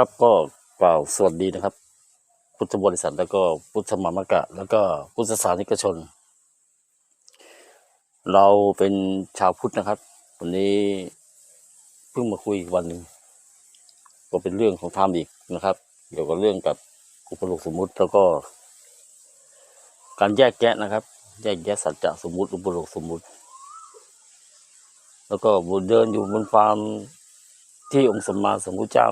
ครับก็กล่าวสวัสดีนะครับ พุทธบริษัทแล้วก็พุทธมามกะ แล้วก็พุทธศาสนิกชน เราเป็นชาวพุทธนะครับ วันนี้เพิ่งมาคุยวันหนึ่งก็เป็นเรื่องของธรรมอีกนะครับ เกี่ยวกับเรื่องกับอุปโลกสมมุติแล้วก็ การแยกแยะนะครับ แยกแยะสัจจะสมมุติอุปโลกสมมุติ แล้วก็บนเดินอยู่บนความที่องค์สมมาสัมพุทธเจ้า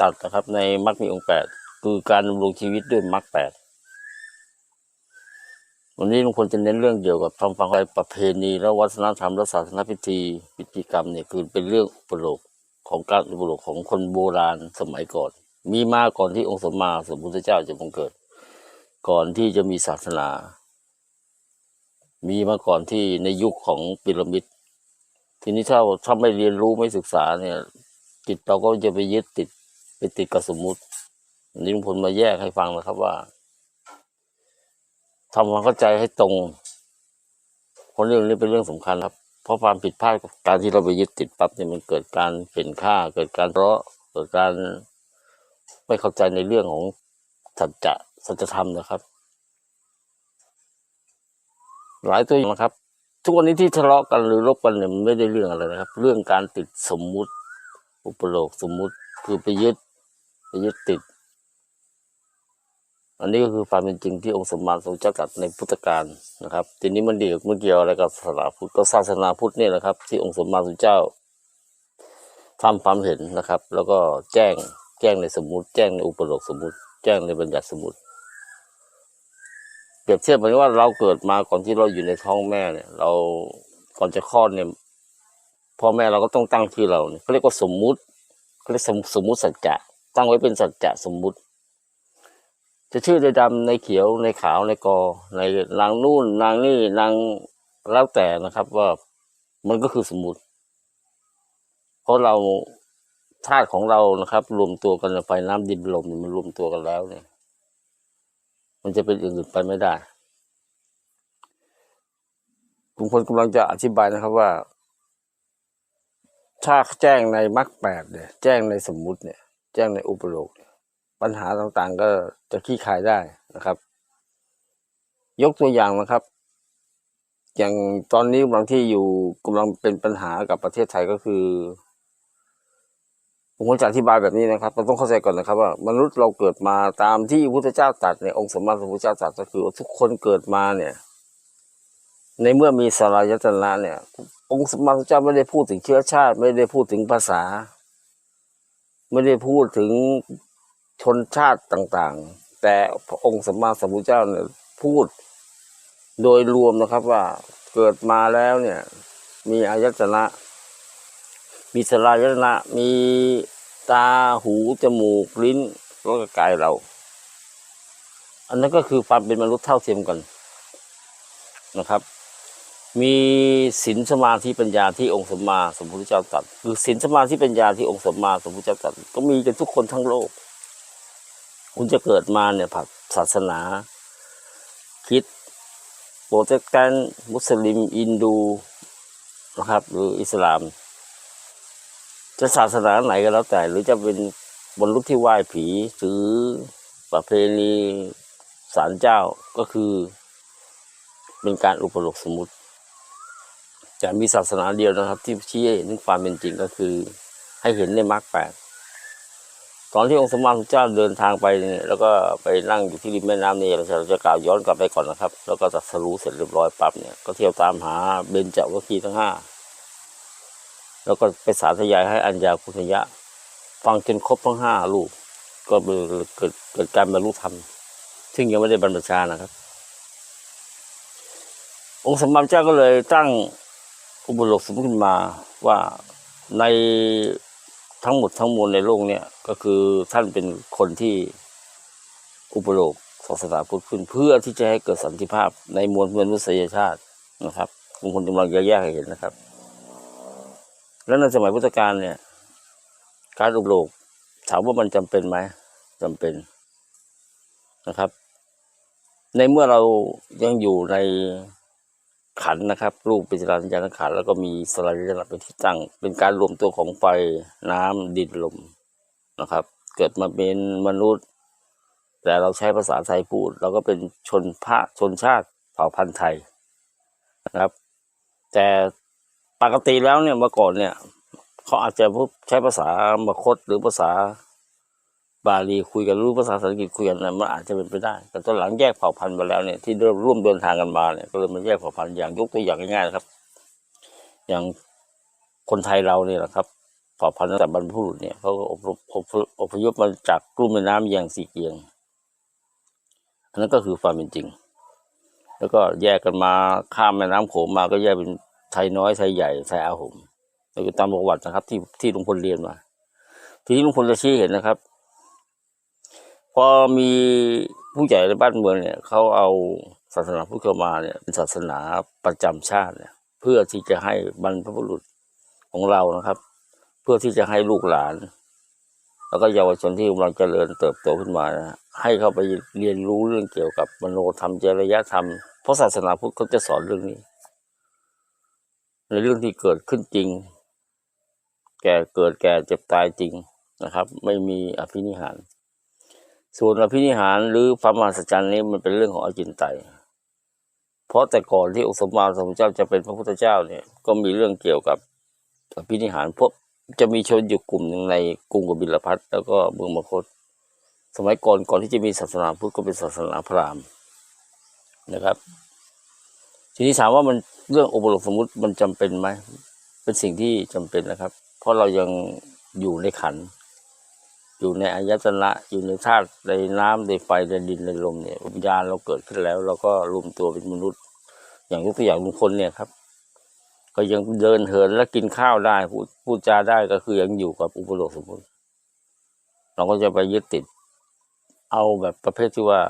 ตัดนะครับ ในมรรคมีองค์แปดคือการดำรงชีวิตด้วยมรรคแปดวันนี้ลุงพลจะเน้นเรื่องเกี่ยวกับทำฟังไปประเพณีและวัฒนธรรมและศาสนพิธีพิธีกรรมเนี่ยคือเป็นเรื่องอุปโลกของการอุปโลกของคนโบราณสมัยก่อน มีมาก่อนที่องค์สมมาสมพุทธเจ้าจะบังเกิด ก่อนที่จะมีศาสนา มีมาก่อนที่ในยุคของพีระมิดทีนี้ถ้าถ้าไม่เรียนรู้ไม่ศึกษาเนี่ยจิตเราก็จะไปยึดติด ไปติดกับสมมุติอันนี้ลุงพลมาแยกให้ฟังนะครับว่าทำความเข้าใจให้ตรงเพราะเรื่องนี้เป็นเรื่องสำคัญครับ เพราะความผิดพลาดการที่เราไปยึดติดปั๊บเนี่ยมันเกิดการเปลี่ยนค่า เกิดการเราะเกิดการไม่เข้าใจในเรื่องของสัจจะสัจธรรมนะครับ หลายตัวอย่างนะครับ ทุกวันนี้ที่ทะเลาะกันหรือรบกันเนี่ยมันไม่ได้เรื่องอะไรนะครับ เรื่องการติดสมมุติ อุปโลกสมมุติคือไปยึด ยึดติด อันนี้ก็คือความเป็นจริงที่องค์สมมาทรงเจ้าตรัสในพุทธการนะครับ ทีนี้มันเดียวมันเกี่ยวอะไรกับศาสนาพุทธก็ศาสนาพุทธนี่แหละครับ ที่องค์สมมาทรงเจ้าทำความเห็นนะครับ แล้วก็แจ้งแจ้งในสมมุติ แจ้งในอุปโลกสมมุติ แจ้งในบัญญัติสมมุติเปรียบเทียบเหมือนว่าเราเกิดมาก่อนที่เราอยู่ในท้องแม่เนี่ย เราก่อนจะคลอดเนี่ยพ่อแม่เราก็ต้องตั้งชื่อเราเนี่ยเขาเรียกว่าสมมุติเขาเรียกสมสมมุติสัจจะ ตั้งไว้เป็นสัจจะสมมุติ จะชื่อในดำในเขียวในขาวในกอ ในนางนู่นนางนี่นางแล้วแต่นะครับว่ามันก็คือสมมุติ เพราะเราธาตุของเรานะครับ รวมตัวกันในไฟน้ำดินลมมันรวมตัวกันแล้วเนี่ย มันจะเป็นอย่างอื่นไปไม่ได้ลุงพลกำลังจะอธิบายนะครับว่า ถ้าแจ้งในมรรคแปดเนี่ย แจ้งในสมมุติเนี่ย แจ้งในอุปโลกปัญหาต่างๆ ก็จะคลี่คลายได้นะครับ ยกตัวอย่างนะครับ อย่างตอนนี้กำลังที่อยู่กำลังเป็นปัญหากับประเทศไทยก็คือ ผมควรจะอธิบายแบบนี้นะครับเราต้องเข้าใจก่อนนะครับ ว่า มนุษย์เราเกิดมาตามที่พระพุทธเจ้าตรัสในองค์สมมาสัมพุทธเจ้าตรัสก็คือ ทุกคนเกิดมาเนี่ย ในเมื่อมีสลายตนะเนี่ย องค์สมมาสัมพุทธเจ้าไม่ได้พูดถึงเชื้อชาติ ไม่ได้พูดถึงภาษา ไม่ได้พูดถึงชนชาติต่างๆ แต่พระองค์สมมาสัมพุทธเจ้าเนี่ยพูดโดยรวมนะครับว่าเกิดมาแล้วเนี่ย มีอายตนะ มีสลายตนะ มีตาหูจมูกลิ้นแล้วก็กายเรา อันนั้นก็คือความเป็นมนุษย์เท่าเทียมกันนะครับ มีศีลสมาธิปัญญาที่องค์สมมาสมพุทธเจ้าตรัสคือศีลสมาธิปัญญาที่องค์สมมาสมพุทธเจ้าตรัสก็มีกันทุกคนทั้งโลก คุณจะเกิดมาเนี่ยผักศาสนาคิดโปรเตสแตนต์มุสลิม อินดูนะครับ หรืออิสลาม จะศาสนาไหนก็แล้วแต่ หรือจะเป็นบนลุกที่ไหว้ผีหรือประเพณีศาลเจ้าก็คือ เป็นการอุปโลกสมมุติ จะมีศาสนาเดียวนะครับ ที่ชี้ให้เห็นถึงความเป็นจริงก็คือ ให้เห็นในมรรคแปดตอนที่องค์สมมาพุทธเจ้าเดินทางไปเนี่ยแล้วก็ไปนั่งอยู่ที่ริมแม่น้ำนี่เราจะเราจะกล่าวย้อนกลับไปก่อนนะครับ แล้วก็ตรัสรู้เสร็จเรียบร้อยปั๊บเนี่ยก็เที่ยวตามหาเบญจวัคคีทั้งห้าแล้วก็ไปสาธยายให้อัญญาคุทยะ ฟังจนครบทั้งห้าลูก ก็เกิดเกิดการบรรลุธรรม ซึ่งยังไม่ได้บรรพชานะครับ องค์สมมาเจ้าก็เลยตั้ง อุปโลกสมมติขึ้นมาว่าในทั้งหมดทั้งมวลในโลกเนี่ยก็คือท่านเป็นคนที่อุปโลกศาสนาพุทธขึ้น เพื่อที่จะให้เกิดสันติภาพในมวลมนุษยชาตินะครับบางคนกำลังจะแยกให้เห็นนะครับ แล้วในสมัยพุทธกาลเนี่ย การอุปโลกถามว่ามันจำเป็นไหมจำเป็นนะครับ ในเมื่อเรายังอยู่ใน ขันนะครับ รูปเป็นจราสัญญาณขันแล้วก็มีสลายยตนะเป็นที่ตั้ง เป็นการรวมตัวของไฟน้ำดินลมนะครับ เกิดมาเป็นมนุษย์ แต่เราใช้ภาษาไทยพูด เราก็เป็นชนพระชนชาติเผ่าพันธุ์ไทยนะครับ แต่ปกติแล้วเนี่ยเมื่อก่อนเนี่ยเขาอาจจะใช้ภาษามคตหรือภาษา บาลีคุยกันรู้ภาษาสันสกฤตคุยกันนะมันอาจจะเป็นไปได้ แต่ตอนหลังแยกเผ่าพันธุ์มาแล้วเนี่ยที่เริ่มร่วมเดินทางกันมาเนี่ยก็เลยมาแยกเผ่าพันธุ์อย่างยกตัวอย่างง่ายๆนะครับ อย่างคนไทยเราเนี่ยแหละครับเผ่าพันธุ์ตั้งแต่บรรพบุรุษเนี่ยเขาก็อพยพอพยพมาจากรุ่มแม่น้ำอย่างสีเกียงอันนั้นก็คือความเป็นจริง แล้วก็แยกกันมาข้ามแม่น้ำโขงมาก็แยกเป็นไทยน้อยไทยใหญ่ไทยอาหมแล้วก็ตามประวัตินะครับ ที่ที่ลุงพลเรียนมา ทีนี้ลุงพลจะชี้เห็นนะครับ พอมีผู้ใหญ่ในบ้านเมืองเนี่ยเขาเอาศาสนาพุทธเข้ามาเนี่ยเป็นศาสนาประจำชาติเนี่ย เพื่อที่จะให้บรรพบุรุษของเรานะครับ เพื่อที่จะให้ลูกหลาน แล้วก็เยาวชนที่กำลังเจริญเติบโตขึ้นมานะให้เขาไปเรียนรู้เรื่องเกี่ยวกับมโนธรรมจริยธรรมเพราะศาสนาพุทธเขาจะสอนเรื่องนี้ ในเรื่องที่เกิดขึ้นจริง แก่เกิดแก่เจ็บตายจริงนะครับ ไม่มีอภินิหาร ส่วนอภินิหารหรือความมหัศจรรย์นี้มันเป็นเรื่องของอจินไตยเพราะแต่ก่อนที่องค์สมมาสมพุทธเจ้าจะเป็นพระพุทธเจ้าเนี่ยก็มีเรื่องเกี่ยวกับอภินิหารพวกจะมีชนอยู่กลุ่มหนึ่งในกรุงกบิลพัทแล้วก็เมืองมคต สมัยก่อนก่อนที่จะมีศาสนาพุทธก็เป็นศาสนาพราหมณ์นะครับ ทีนี้ถามว่ามันเรื่องอุปโลกสมมุติมันจำเป็นไหมเป็นสิ่งที่จำเป็นนะครับ เพราะเรายังอยู่ในขันธ์ อยู่ในอายตนะอยู่ในธาตุในน้ำในไฟในดินในลมเนี่ยวิญญาณเราเกิดขึ้นแล้ว เราก็รวมตัวเป็นมนุษย์ อย่างยกตัวอย่างลุงพลเนี่ยครับ ก็ยังเดินเหินและกินข้าวได้พูดพูดจาได้ก็คือยังอยู่กับอุปโลกสมมติเราก็จะไปยึดติด เอาแบบประเภทที่ว่า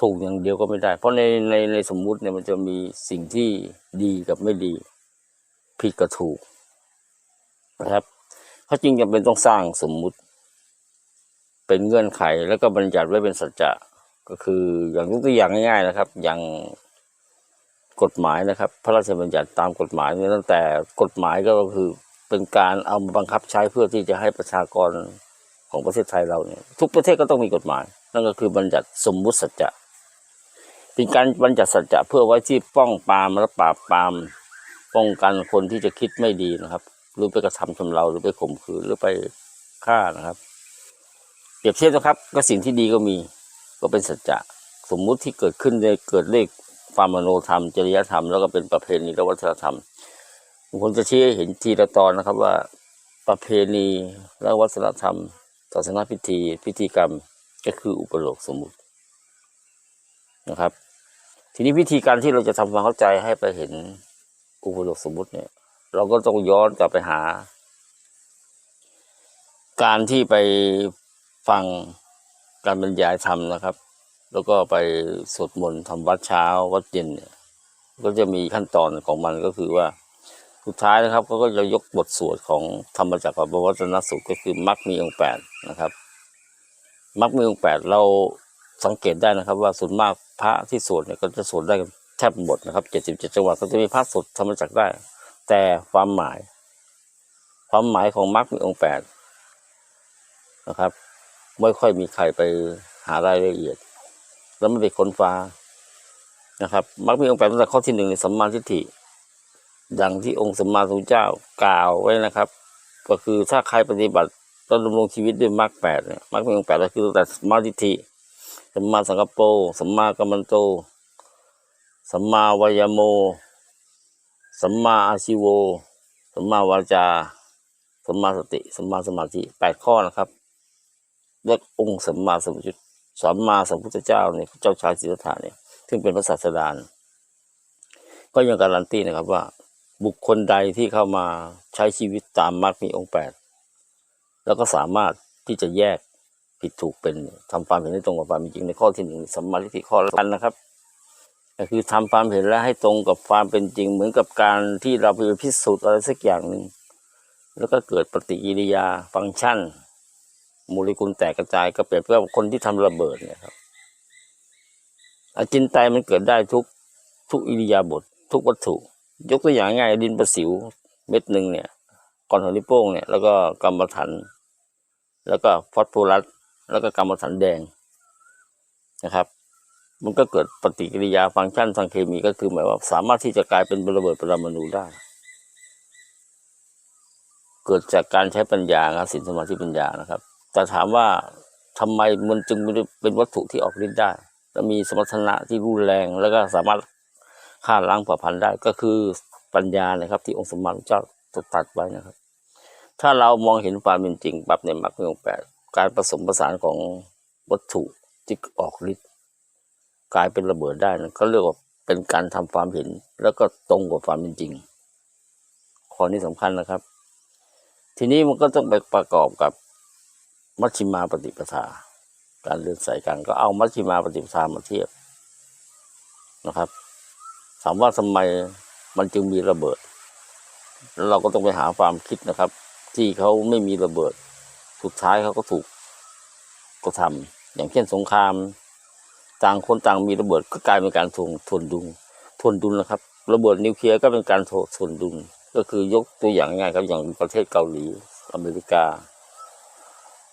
ถูกอย่างเดียวก็ไม่ได้ เพราะในในในสมมุติเนี่ยมันจะมีสิ่งที่ดีกับไม่ดี ผิดกับถูกนะครับเขาจริงจำเป็นต้องสร้างสมมุติ เป็นเงื่อนไขแล้วก็บัญญัติไว้เป็นสัจจะก็คืออย่างยกตัวอย่างง่าย ๆนะครับ อย่างกฎหมายนะครับ พระราชบัญญัติตามกฎหมายนี่ตั้งแต่กฎหมายก็คือเป็นการเอามาบังคับใช้เพื่อที่จะให้ประชากรของประเทศไทยเราเนี่ย ทุกประเทศก็ต้องมีกฎหมาย นั่นก็คือบัญญัติสมมุติสัจจะเป็นการบัญญัติสัจจะเพื่อไว้ที่ป้องปรามและปราบปรามป้องกันคนที่จะคิดไม่ดีนะครับ หรือไปกระทำชำเราหรือไปข่มขืนหรือไปฆ่านะครับ รียบเทียบนะครับ ก็สิ่งที่ดีก็มี ก็เป็นสัจจะสมมุติที่เกิดขึ้นในเกิดเลขความมโนธรรม จริยธรรม แล้วก็เป็นประเพณีและวัฒนธรรมผมจะชี้เห็นทีละตอนนะครับว่าประเพณีและวัฒนธรรมศาสนาพิธีพิธีกรรมก็คืออุปโลกสมมุตินะครับ ทีนี้วิธีการที่เราจะทำความเข้าใจให้ไปเห็นอุปโลกสมมุติเนี่ย เราก็ต้องย้อนกลับไปหา การที่ไป ฟังการบรรยายธรรมนะครับ แล้วก็ไปสวดมนต์ทำวัดเช้าวัดเย็นเนี่ยก็จะมีขั้นตอนของมันก็คือว่าสุดท้ายนะครับเขาก็จะยกบทสวดของธรรมจักรกับวัฒนสูตรก็คือมรรคมีองค์แปดนะครับมรรคมีองค์แปดเราสังเกตได้นะครับ ว่าส่วนมากพระที่สวดเนี่ยก็จะสวดได้กันแทบหมดนะครับเจ็ดสิบเจ็ดจังหวัดก็จะมีพระสวดธรรมจักรได้ แต่ความหมาย ความหมายของมรรคมีองค์แปดนะครับ ไม่ค่อยมีใครไปหารายละเอียด แล้วไม่ไปค้นฟ้านะครับมรรคมีองค์แปดตั้งแต่ข้อที่หนึ่งในสัมมาทิฏฐิดังที่องค์สมมาสมุทรเจ้ากล่าวไว้นะครับ ก็คือถ้าใครปฏิบัติต้องดำรงชีวิตด้วยมรรคแปดเนี่ยมรรคมีองค์แปดก็คือตั้งแต่สัมมาทิฏฐิสัมมาสังกปรสัมมากัมมันโต สัมมาวายโม สัมมาอาชิโว สัมมาวาจา สัมมาสติ สัมมาสมาธิแปดข้อนะครับ เรียองค์สัมมาสัมพุทธสัมมาสัมพุทธเจ้าเนี่ยเจ้าชายสิทธัตถะเนี่ยซึ่งเป็นพระศาสดาก็ยังการันตีนะครับว่า บุคคลใดที่เข้ามาใช้ชีวิตตามมรรคมีองค์แปดแล้วก็สามารถที่จะแยกผิดถูกเป็นทำความเห็นให้ตรงกับความเป็นจริงในข้อที่หนึ่งสัมมาทิฏฐิข้อละกันนะครับก็คือทำความเห็นและให้ตรงกับความเป็นจริง เหมือนกับการที่เราไปพิสูจน์อะไรสักอย่างหนึ่งแล้วก็เกิดปฏิกิริยาฟังก์ชัน โมเลกุลแตกกระจายก็เปรียบเทียบคนที่ทำระเบิดเนี่ยครับอาจินไตมันเกิดได้ทุกทุกอิริยาบถทุกวัตถุ ยกตัวอย่างง่ายดินประสิวเม็ดหนึ่งเนี่ยก่อนหัวนิ้วโป้งเนี่ยแล้วก็กำมะถันแล้วก็ฟอสโฟรัสแล้วก็กัมมันถันแดงนะครับ มันก็เกิดปฏิกิริยาฟังก์ชันทางเคมีก็คือหมายว่าสามารถที่จะกลายเป็นระเบิดปรมาณูได้ เกิดจากการใช้ปัญญาครับสินสมาธิปัญญานะครับ แต่ถามว่าทำไมมันจึงเป็นวัตถุที่ออกฤทธิ์ได้และมีสมรรถนะที่รุนแรงแล้วก็สามารถฆ่าล้างเผ่าพันธุ์ได้ก็คือปัญญานะครับ ที่องค์สมมาพระเจ้าตรัสไว้นะครับ ถ้าเรามองเห็นความเป็นจริงปรับในมรรคองแปดการผสมผสานของวัตถุที่ออกฤทธิ์กลายเป็นระเบิดได้นะเขาเรียกว่าเป็นการทำความเห็น แล้วก็ตรงกับความเป็นจริงข้อนี้สำคัญนะครับ ทีนี้มันก็ต้องไปประกอบกับ มัชฌิมาปฏิปทา การเดินสายกลางก็เอามัชฌิมาปฏิปทามาเทียบนะครับ ถามว่าทำไมมันจึงมีระเบิดแล้วเราก็ต้องไปหาความคิดนะครับ ที่เขาไม่มีระเบิด สุดท้ายเขาก็ถูกก็ทำอย่างเช่นสงคราม ต่างคนต่างมีระเบิดก็กลายเป็นการทวงทนดุลทนดุลนะครับ ระเบิดนิวเคลียร์ก็เป็นการทวทนดุลก็คือยกตัวอย่างง่ายๆครับอย่างประเทศเกาหลีอเมริกา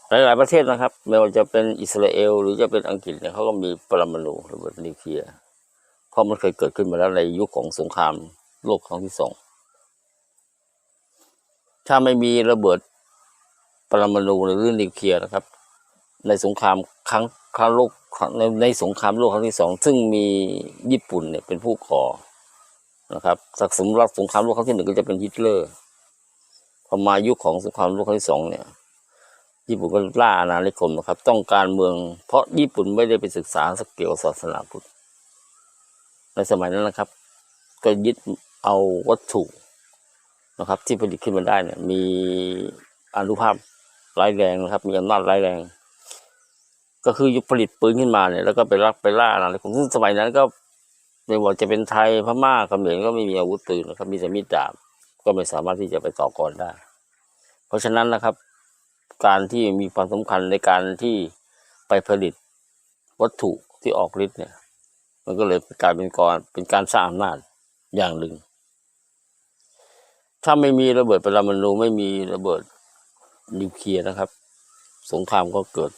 หลายๆประเทศนะครับ ไม่ว่าจะเป็นอิสราเอล หรือจะเป็นอังกฤษเนี่ยเขาก็มีปรมาณูระเบิดนิวเคลียร์เพราะมันเคยเกิดขึ้นมาแล้วในยุคของสงครามโลกครั้งที่สองถ้าไม่มีระเบิดปรมาณูหรือนิวเคลียร์นะครับ ในสงครามครั้งครั้งโลกในในสงครามโลกครั้งที่สองซึ่งมีญี่ปุ่นเนี่ยเป็นผู้ก่อนะครับสักสมรับสงครามโลกครั้งที่หนึ่งก็จะเป็นฮิตเลอร์พอมายุคของสงครามโลกครั้งที่สองเนี่ย ญี่ปุ่นก็ล่าอาณานิคมนะครับ ต้องการเมือง เพราะญี่ปุ่นไม่ได้ไปศึกษาสกเกี่ยวศาสนาพุทธในสมัยนั้นนะครับ ก็ยึดเอาวัตถุนะครับ ที่ผลิตขึ้นมาได้เนี่ย มีอนุภาพร้ายแรงนะครับ มีอำนาจร้ายแรง ก็คือยุผลิตปืนขึ้นมาเนี่ย แล้วก็ไปรักไปล่าอาณานิคมซึ่งสมัยนั้นก็ไม่ว่าจะเป็นไทยพม่าเขมรก็ไม่มีอาวุธปืนนะครับ มีแต่มีดดาบก็ไม่สามารถที่จะไปต่อกรได้ เพราะฉะนั้นนะครับ การที่มีความสำคัญในการที่ไปผลิตวัตถุที่ออกฤทธิ์เนี่ย มันก็เลยกลายเป็นกรเป็นการสร้างอำนาจอย่างหนึ่ง ถ้าไม่มีระเบิดปรมาณูไม่มีระเบิดนิวเคลียร์นะครับ สงครามก็เกิด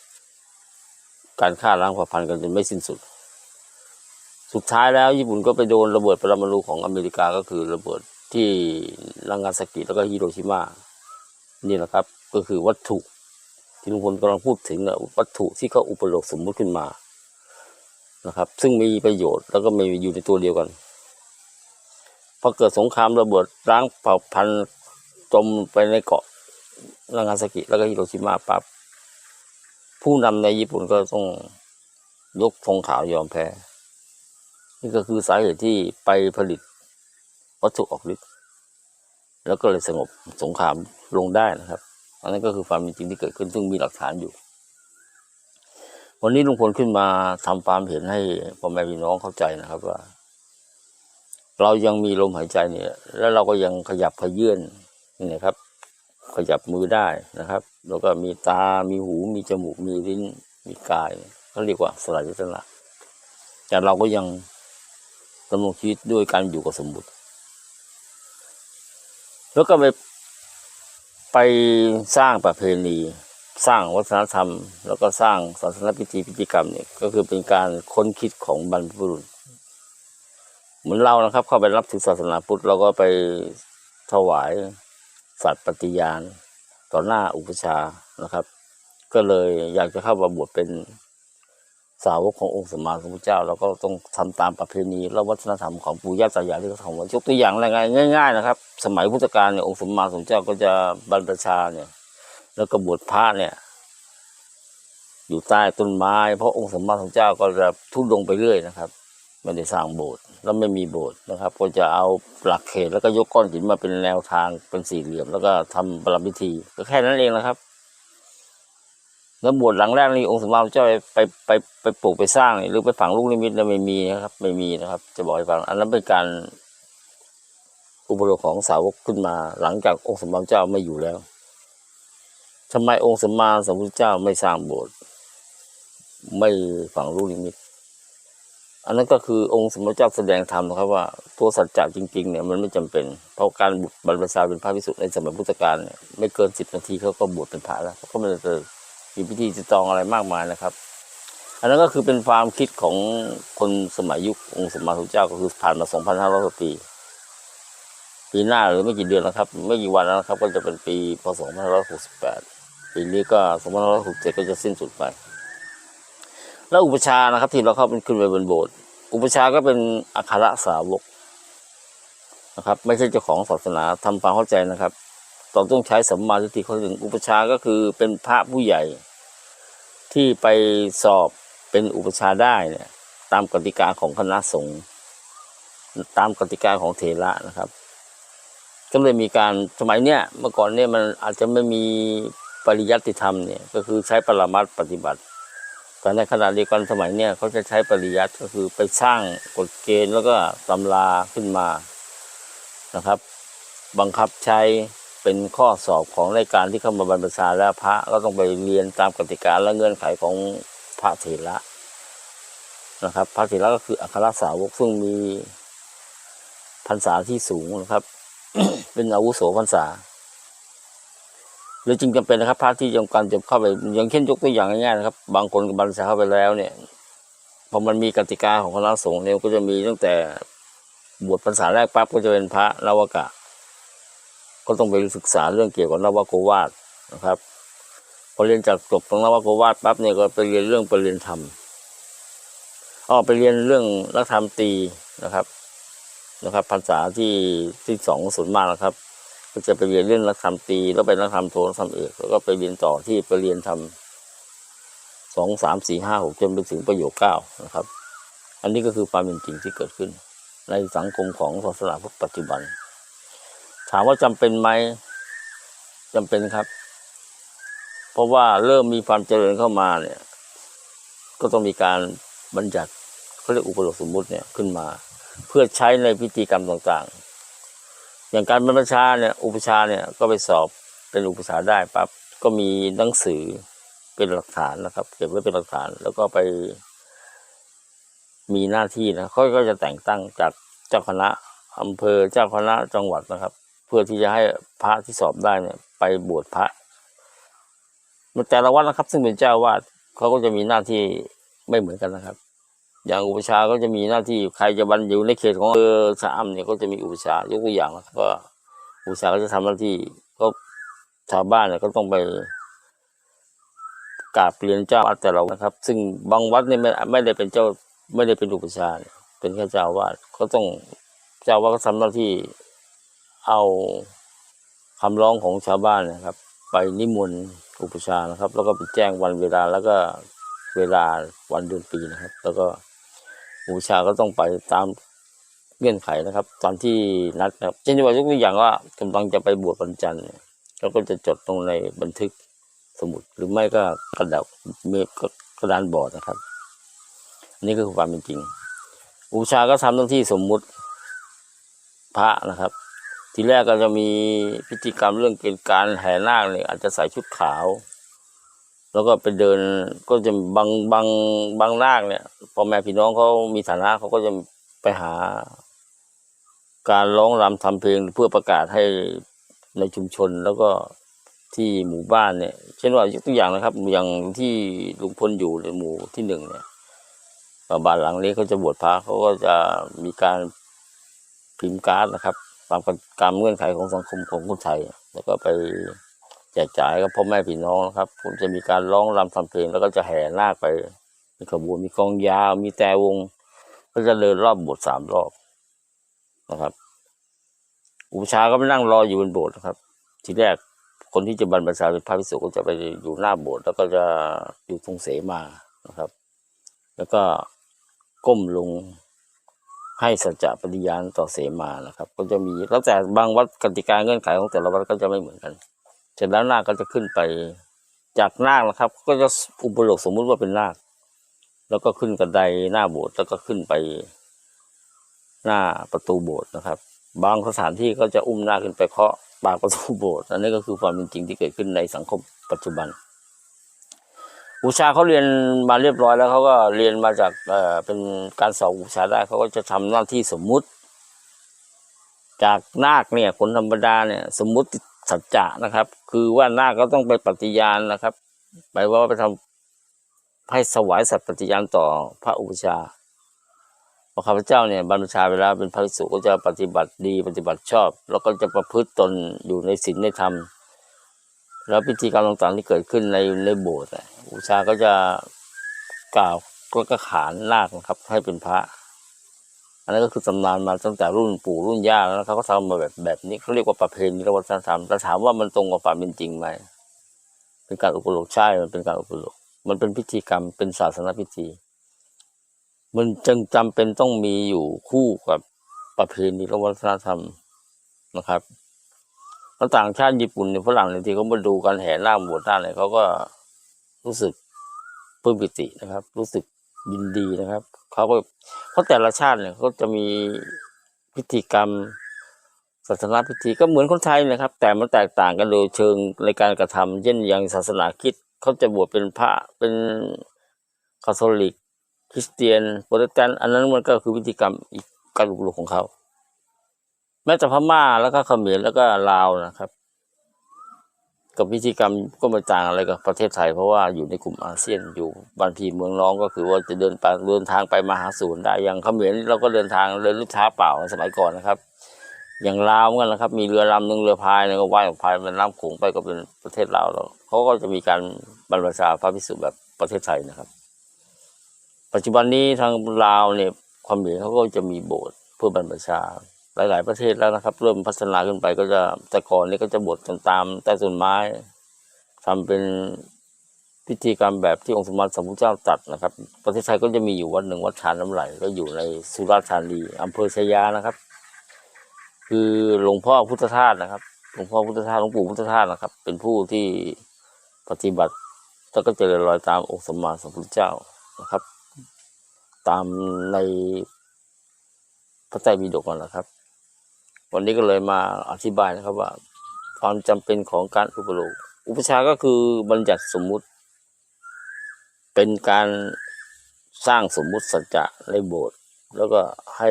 การฆ่าล้างเผ่าพันธุ์กันจนไม่สิ้นสุด สุดท้ายแล้วญี่ปุ่นก็ไปโดนระเบิดปรมาณูของอเมริกาก็คือระเบิดที่นางาซากิแล้วก็ฮิโรชิมานี่แหละครับ ก็คือวัตถุ ที่ลุงพลกำลังพูดถึงวัตถุที่เขาอุปโลกสมมุติขึ้นมานะครับ ซึ่งมีประโยชน์แล้วก็ไม่อยู่ในตัวเดียวกันพอเกิดสงครามระเบิดร้างเผ่าพันธุ์จมไปในเกาะนางาซากิแล้วก็ฮิโรชิมาปั๊บผู้นำในญี่ปุ่นก็ต้องยกธงขาวยอมแพ้ นี่ก็คือสาเหตุที่ไปผลิตวัตถุออกฤทธิ์แล้วก็เลยสงบสงครามลงได้นะครับ อันนั้นก็คือความจริงที่เกิดขึ้นซึ่งมีหลักฐานอยู่ วันนี้ลุงพลขึ้นมาทำความเห็นให้พ่อแม่พี่น้องเข้าใจนะครับว่า เรายังมีลมหายใจเนี่ย แล้วเราก็ยังขยับขยื่นนี่นะครับ ขยับมือได้นะครับ แล้วก็มีตา มีหู มีจมูก มีลิ้น มีกายเขาเรียกว่าสลายยตนะแต่เราก็ยังดำรงชีวิตด้วยการอยู่กับสมบุติแล้วก็ไป ไปสร้างประเพณีสร้างวัฒนธรรม แล้วก็สร้างศาสนพิธีพิธีกรรมเนี่ยก็คือเป็นการค้นคิดของบรรพบุรุษเหมือนเรานะครับ เข้าไปรับถือศาสนาพุทธเราก็ไปถวายสัตว์ปฏิญาณ ต่อหน้าอุปชานะครับ ก็เลยอยากจะเข้ามาบวชเป็น สาวกขององค์สมมาสมพุทธเจ้าเราก็ต้องทำตามประเพณีและวัฒนธรรมของปู่ย่าตายายที่เขาทำไว้ยกตัวอย่างอะไรง่าย ๆ นะครับ สมัยพุทธกาลเนี่ยองค์สมมาสมพุทธเจ้าก็จะบรรพชาเนี่ย แล้วก็บวชพระเนี่ย อยู่ใต้ต้นไม้ เพราะองค์สมมาสมพุทธเจ้าก็จะทุดงไปเรื่อยนะครับไม่ได้สร้างโบสถ์แล้วไม่มีโบสถ์นะครับ ก็จะเอาหลักเขตแล้วก็ยกก้อนหินมาเป็นแนวทางเป็นสี่เหลี่ยม แล้วก็ทำประลัมพิธีก็แค่นั้นเองนะครับ แล้วบวชหลังแรกนี่องค์สมมาสมพุทธเจ้าไปไปไปปลูกไปสร้างหรือไปฝังลูกนิมิตนี่ยไม่มีนะครับ ไม่มีนะครับ จะบอกให้ฟังอันนั้นเป็นการอุปโลกของสาวกขึ้นมา หลังจากองค์สมมาสมพุทธเจ้าไม่อยู่แล้วทำไมองค์สมมาสมพุทธเจ้าไม่สร้างโบสถ์ไม่ฝังลูกนิมิต อันนั้นก็คือองค์สมมาเจ้าแสดงธรรมนะครับว่าตัวสัจจะจริง ๆ เนี่ยมันไม่จำเป็น เพราะการบรรพชาเป็นพระพิสุทธิ์ในสมัยพุทธกาลเนี่ยไม่เกินสิบนาทีเขาก็บวชเป็นพระแล้วเขาก็ไม่ได้ มีพิธีติตองอะไรมากมายนะครับ อันนั้นก็คือเป็นความคิดของคนสมัยยุคองค์สมมาสุเจ้าก็คือผ่านมา 2,500กว่าปี ปีหน้าหรือไม่กี่เดือนแล้วครับ ไม่กี่วันแล้วนะครับ ก็จะเป็นปีพศ2568 ปีนี้ก็2567 ก็จะสิ้นสุดไป แล้วอุปชานะครับ ที่เราเข้าเป็นขึ้นไปบนโบสถ์อุปชาก็เป็นอัครสาวกนะครับ ไม่ใช่เจ้าของศาสนาทำความเข้าใจนะครับเราต้องใช้สัมมาทิฏฐิข้อหนึ่งอุปชาก็คือเป็นพระผู้ใหญ่ ที่ไปสอบเป็นอุปชาได้เนี่ยตามกติกาของคณะสงฆ์ตามกติกาของเถระนะครับ ก็เลยมีการสมัยเนี้ยเมื่อก่อนเนี่ยมันอาจจะไม่มีปริยัติธรรมเนี่ยก็คือใช้ปรมัตปฏิบัติ แต่ในขณะเดียวกันสมัยเนี้ยเขาจะใช้ปริยัติก็คือไปสร้างกฎเกณฑ์แล้วก็ตำราขึ้นมานะครับ บังคับใช้ เป็นข้อสอบของรายการที่เข้ามาบรรพชาและพระก็ต้องไปเรียนตามกติกาและเงื่อนไขของพระเถระนะครับ พระเถระก็คืออัครสาวกซึ่งมีพรรษาที่สูงนะครับ เป็นอาวุโสพรรษาหรือจริงจำเป็นนะครับพระที่ยังการจะเข้าไปอย่างเช่นยกตัวอย่างง่ายๆนะครับ บางคนกับบรรพชาเข้าไปแล้วเนี่ยพอมันมีกติกาของคณะสงฆ์เนี่ยก็จะมีตั้งแต่บวชพรรษาแรกปั๊บก็จะเป็นพระนวกะ ก็ต้องไปศึกษาเรื่องเกี่ยวกับนวโกวาทนะครับพอเรียนจากจบตรงนวโกวาทปั๊บเนี่ยก็ไปเรียนเรื่องปรริยนธรรมอ๋อไปเรียนเรื่องรักธรรมตีนะครับนะครับภาษาที่ที่สองส่วนมากนะครับ ก็จะไปเรียนเรื่องนักธรรมตีแล้วไปนักธรรมโทนักธรรมเอกแล้วก็ไปเรียนต่อที่ปเรียนทำสองสามสี่ห้าหกจนไปถึงประโยคเก้านะครับ อันนี้ก็คือความเป็นจริงที่เกิดขึ้น ในสังคมของศาสนาพุทธปัจจุบัน ถามว่าจำเป็นไหมจำเป็นครับ เพราะว่าเริ่มมีความเจริญเข้ามาเนี่ย ก็ต้องมีการบัญญัติเขาเรียกอุปโลกสมมุติเนี่ยขึ้นมา เพื่อใช้ในพิธีกรรมต่างๆ อย่างการบรรพชาเนี่ย อุปชาเนี่ยก็ไปสอบเป็นอุปชาได้ปั๊บก็มีหนังสือเป็นหลักฐานนะครับ เก็บไว้เป็นหลักฐาน แล้วก็ไป มีหน้าที่นะเขาก็จะแต่งตั้งจากเจ้าคณะอำเภอเจ้าคณะจังหวัดนะครับ เพื่อที่จะให้พระที่สอบได้เนี่ย ไปบวชพระแต่ละวัดนะครับ ซึ่งเป็นเจ้าวาดเขาก็จะมีหน้าที่ไม่เหมือนกันนะครับ อย่างอุปชาก็จะมีหน้าที่ใครจะบรรอยู่ในเขตของเภอชะอำเนี่ยก็จะมีอุปชายกตัวอย่างนะครับว่าอุปชาก็จะทำหน้าที่ก็ชาวบ้านเนี่ยก็ต้องไปกราบเรียนเจ้าวาสแต่ละวัดนะครับ ซึ่งบางวัดเนี่ยไม่ไม่ได้เป็นเจ้าไม่ได้เป็นอุปชาเป็นแค่เจ้าวาสก็ต้องเจ้าวาสก็ทำหน้าที่ เอาคำร้องของชาวบ้านนะครับ ไปนิมนต์อุปชานะครับ แล้วก็ไปแจ้งวันเวลาแล้วก็เวลาวันเดือนปีนะครับ แล้วก็อุปชาก็ต้องไปตามเงื่อนไขนะครับตอนที่นัดนะครับเช่นว่ายกตัวอย่างว่ากำลังจะไปบวชวันจันทร์เนี่ยเราก็จะจดลงในบันทึกสมุดหรือไม่ก็กระดาษมีกระดานบอร์ดนะครับอันนี้ก็คือความเป็นจริง อุปชาก็ทำหน้าที่สมมุติพระนะครับ ทีแรกก็จะมีพิธีกรรมเรื่องเกณฑ์การแห่นาคเนี่ยอาจจะใส่ชุดขาว แล้วก็ไปเดินก็จะบางบางบางนาคเนี่ยพ่อแม่พี่น้องเขามีฐานะเขาก็จะไปหา การร้องรำทำเพลงเพื่อประกาศให้ในชุมชนแล้วก็ที่หมู่บ้านเนี่ย เช่นว่ายกตัวอย่างนะครับ อย่างที่ลุงพลอยู่ในหมู่ที่หนึ่งเนี่ยบ้านหลังนี้เขาจะบวชพระเขาก็จะมีการพิมพ์การ์ดนะครับ ตามกรรมเงื่อนไขของสังคมของคนไทย แล้วก็ไปแจกจ่ายกับพ่อแม่พี่น้องนะครับผมจะมีการร้องรำทำเพลงแล้วก็จะแห่นาคไปมีขบวนมีกองยาว มีแต่วง ก็จะเดินรอบโบสถ์สามรอบนะครับ อุปชาก็ไปนั่งรออยู่บนโบสถ์นะครับ ทีแรกคนที่จะบรรพชาเป็นพระภิกษุก็จะไปอยู่หน้าโบสถ์แล้วก็จะอยู่ตรงเสมานะครับ แล้วก็ก้มลง ให้สัจจะปฏิญาณต่อเสมานะครับ ก็จะมีแล้วแต่บางวัดกติกาเงื่อนไขของแต่ละวัดก็จะไม่เหมือนกัน เสร็จแล้วนาคก็จะขึ้นไปจากนาคนะครับ ก็จะอุปโลกสมมุติว่าเป็นนาค แล้วก็ขึ้นกระไดหน้าโบสถ์แล้วก็ขึ้นไปหน้าประตูโบสถ์นะครับ บางสถานที่ก็จะอุ้มนาคขึ้นไปเคาะปากประตูโบสถ์อันนี้ก็คือความเป็นจริงที่เกิดขึ้นในสังคมปัจจุบัน อุชาเขาเรียนมาเรียบร้อยแล้วเขาก็เรียนมาจากเอ่อเป็นการสอบอุชาได้เขาก็จะทำหน้าที่สมมุติ จากนาคเนี่ยคนธรรมดาเนี่ย สมมุติสัจจะนะครับ คือว่านาคก็ต้องไปปฏิญาณนะครับหมายว่าไปทำให้ถวายสัตย์ปฏิญาณต่อพระอุปชาย์พอข้าพเจ้าเนี่ยบรรพชาไปแล้วเป็นพระภิกษุก็จะปฏิบัติดีปฏิบัติชอบ แล้วก็จะประพฤติตนอยู่ในศีลในธรรม แล้วพิธีกรรมต่างๆที่เกิดขึ้นในในโบสถ์อุชาก็จะกล่าวก็ก็ขานนาคนะครับ ให้เป็นพระ อันนั้นก็คือตำนานมาตั้งแต่รุ่นปู่รุ่นย่าแล้วเขาก็ทำมาแบบแบบนี้เขาเรียกว่าประเพณีและวัฒนธรรมแต่ถามว่ามันตรงกับความเป็นจริงไหมเป็นการอุปโลกใช่มันเป็นการอุปโลกมันเป็นพิธีกรรมเป็นศาสนพิธี มันจึงจำเป็นต้องมีอยู่คู่กับประเพณีและวัฒนธรรมนะครับ แล้วต่างชาติญี่ปุ่นเนี่ยฝรั่งเนี่ยที่เขามาดูการแห่นาคบวชหน้าเนี่ยเขาก็รู้สึกปลื้มปิตินะครับ รู้สึกยินดีนะครับเขาก็เพราะแต่ละชาติเนี่ยเขาจะมีพิธีกรรมศาสนาพิธีก็เหมือนคนไทยนะครับ แต่มันแตกต่างกันโดยเชิงในการกระทำเช่นอย่างศาสนาคิดเขาจะบวชเป็นพระเป็นคาทอลิก คริสเตียนโปรเตสแตนต์อันนั้นมันก็คือพิธีกรรมอีกการอุปโลกของเขา แม้แต่พม่าแล้วก็เขมรแล้วก็ลาวนะครับ กับพิธีกรรมก็ไม่ต่างอะไรกับประเทศไทย เพราะว่าอยู่ในกลุ่มอาเซียนอยู่บานพี่เมืองน้องก็คือว่าจะเดินไปเดินทางไปมาหาศูนย์ได้อย่างเขมรเราก็เดินทางเดินลูกท้าเปล่าสมัยก่อนนะครับ อย่างลาวเหมือนกันนะครับ มีเรือลำหนึ่งเรือพายเนี่ยก็ว่ายออกพายมันน้ำโขงไปก็เป็นประเทศลาวแล้วเขาก็จะมีการบรรพชาพระภิกษุแบบประเทศไทยนะครับ ปัจจุบันนี้ทางลาวเนี่ยความเห็นเขาก็จะมีโบสถ์เพื่อบรรพชา หลาย ๆ ประเทศแล้วนะครับ เริ่มพัฒนาขึ้นไปก็จะแต่ก่อนนี้ก็จะบวชกันตามใต้ต้นไม้ทำเป็นพิธีกรรมแบบที่องค์สมมาสัมพุทธเจ้าตัดนะครับ ประเทศไทยก็จะมีอยู่วัดหนึ่งวัดชานน้ำไหลก็อยู่ในสุราษฎร์ธานีอำเภอชายานะครับ คือหลวงพ่อพุทธทาสนะครับหลวงพ่อพุทธทาสหลวงปู่พุทธทาสนะครับ เป็นผู้ที่ปฏิบัติแล้วก็เจริญรอยตามองค์สมมาสัมพุทธเจ้านะครับ ตามในพระไตรปิฎกนั่นแหละครับ วันนี้ก็เลยมาอธิบายนะครับว่า ความจำเป็นของการอุปโลกอุปชาก็คือบัญญัติสมมุติ เป็นการสร้างสมมุติสัจจะในโบสถ์แล้วก็ให้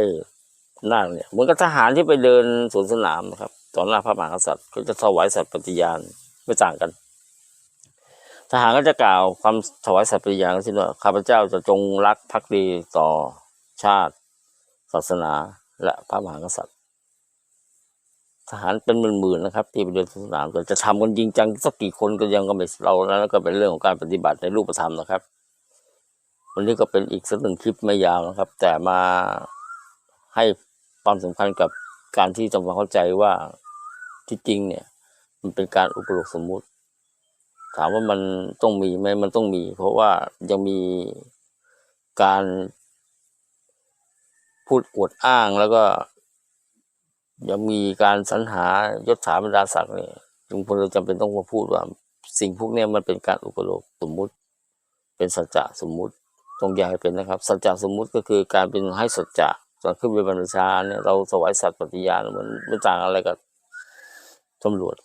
นาคเนี่ยเหมือนกับทหารที่ไปเดินสวนสนามนะครับต่อหน้าพระมหากษัตริย์ก็จะถวายสัตย์ปฏิญาณไม่ต่างกัน ทหารก็จะกล่าวความถวายสัตย์ปฏิญาณก็เช่ว่าข้าพเจ้าจะจงรักภักดีต่อชาติ ศาสนาและพระมหากษัตริย์ ทหารเป็นหมื่นๆนะครับ ที่ไปเดินสนามจะทำกันจริงจังสักกี่คนก็ยังก็ไม่เราแล้วก็เป็นเรื่องของการปฏิบัติในรูปธรรมนะครับ วันนี้ก็เป็นอีกสักหนึ่งคลิปไม่ยาวนะครับ แต่มาให้ความสำคัญกับการที่จะมาเข้าใจว่าที่จริงเนี่ย มันเป็นการอุปโลกสมมุติ ถามว่ามันต้องมีไหมมันต้องมี เพราะว่ายังมีการพูดอวดอ้างแล้วก็ ยังมีการสรรหายศถาบรรดาศักดิ์เนี่ยลุงพลเราจำเป็นต้องมาพูดว่า สิ่งพวกนี้มันเป็นการอุปโลกสมมุติ เป็นสัจจะสมมุติตรงอยางให้เป็นนะครับ สัจจะสมมุติก็คือการเป็นให้สัจจะตอนขึ้นไปบรรชาเนี่ยเราถวายสัตย์ปฏิญาณเหมือนไม่ต่างอะไรกับตำรวจ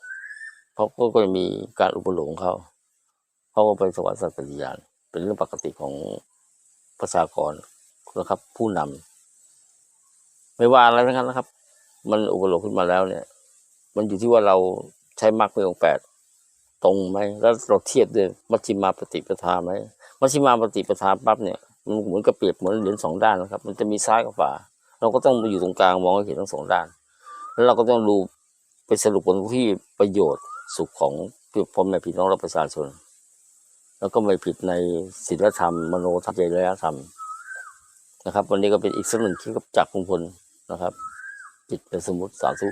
เพราะก็จะมีการอุปโลงเขาเขาก็ไปถวายสัตย์ปฏิญาณ เป็นเรื่องปกติของประชากรนะครับ ผู้นำไม่ว่าอะไรทั้งนั้นนะครับ มันอุปโลกขึ้นมาแล้วเนี่ย มันอยู่ที่ว่าเราใช้มรรคเป็นองค์แปดตรงไหมแล้วเราเทียบด้วยมัชฌิมาปฏิปทาไหมมัชฌิมาปฏิปทาปั๊บเนี่ยมันเหมือนกับเปรียบเหมือนเหรียญสองด้านนะครับ มันจะมีซ้ายกับขวาเราก็ต้องมาอยู่ตรงกลางมองให้เห็นทั้งสองด้าน แล้วเราก็ต้องดูไปสรุปผลที่ประโยชน์สุขของพ่อแม่พี่น้องและประชาชน แล้วก็ไม่ผิดในศีลธรรม มโนธรรมจริยธรรมนะครับ วันนี้ก็เป็นอีกสักหนึ่งคลิปจากคุณพลนะครับ จิตเป็นสมมติสาธุ